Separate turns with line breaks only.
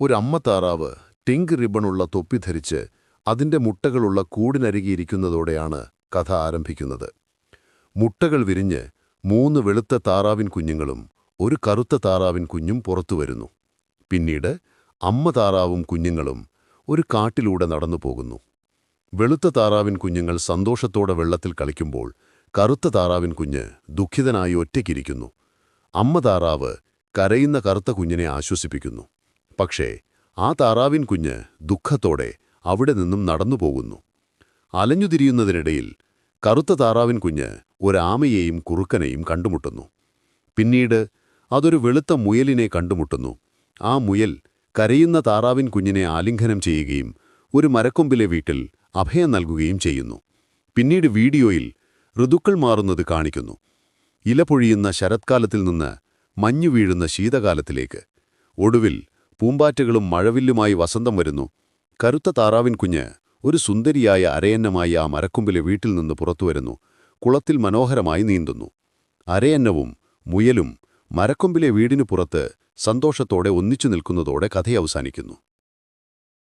ഒരു അമ്മ താറാവ് ടിങ്ക് റിബണുള്ള തൊപ്പി ധരിച്ച് അതിന്റെ മുട്ടകളുള്ള കൂടിനരികിയിരിക്കുന്നതോടെയാണ് കഥ ആരംഭിക്കുന്നത്. മുട്ടകൾ വിരിഞ്ഞ് മൂന്ന് വെളുത്ത താറാവിൻ കുഞ്ഞുങ്ങളും ഒരു കറുത്ത താറാവിൻ കുഞ്ഞും പുറത്തു വരുന്നു. പിന്നീട് അമ്മ താറാവും കുഞ്ഞുങ്ങളും ഒരു കാട്ടിലൂടെ നടന്നു പോകുന്നു. വെളുത്ത താറാവിൻ കുഞ്ഞുങ്ങൾ സന്തോഷത്തോടെ വെള്ളത്തിൽ കളിക്കുമ്പോൾ കറുത്ത താറാവിൻ കുഞ്ഞ് ദുഃഖിതനായി ഒറ്റയ്ക്കിരിക്കുന്നു. അമ്മ താറാവ് കരയുന്ന കറുത്ത കുഞ്ഞിനെ ആശ്വസിപ്പിക്കുന്നു. പക്ഷേ ആ താറാവിൻ കുഞ്ഞ് ദുഃഖത്തോടെ അവിടെ നിന്നും നടന്നുപോകുന്നു. അലഞ്ഞുതിരിയുന്നതിനിടയിൽ കറുത്ത താറാവിൻ കുഞ്ഞ് ഒരാമയെയും കുറുക്കനെയും കണ്ടുമുട്ടുന്നു. പിന്നീട് അതൊരു വെളുത്ത മുയലിനെ കണ്ടുമുട്ടുന്നു. ആ മുയൽ കരയുന്ന താറാവിൻ കുഞ്ഞിനെ ആലിംഗനം ചെയ്യുകയും ഒരു മരക്കൊമ്പിലെ വീട്ടിൽ അഭയം നൽകുകയും ചെയ്യുന്നു. പിന്നീട് വീഡിയോയിൽ ഋതുക്കൾ മാറുന്നത് കാണിക്കുന്നു. ഇല പൊഴിയുന്ന ശരത്കാലത്തിൽ നിന്ന് മഞ്ഞു വീഴുന്ന ശീതകാലത്തിലേക്ക്. ഒടുവിൽ പൂമ്പാറ്റകളും മഴവില്ലുമായി വസന്തം വരുന്നു. കറുത്ത താറാവിൻ കുഞ്ഞ് ഒരു സുന്ദരിയായ അരയന്നമായി ആ മരക്കൊമ്പിലെ വീട്ടിൽ നിന്ന് പുറത്തുവരുന്നു കുളത്തിൽ മനോഹരമായി നീന്തുന്നു. അരയന്നവും മുയലും മരക്കൊമ്പിലെ വീടിനു പുറത്ത് സന്തോഷത്തോടെ ഒന്നിച്ചു നിൽക്കുന്നതോടെ കഥ അവസാനിക്കുന്നു.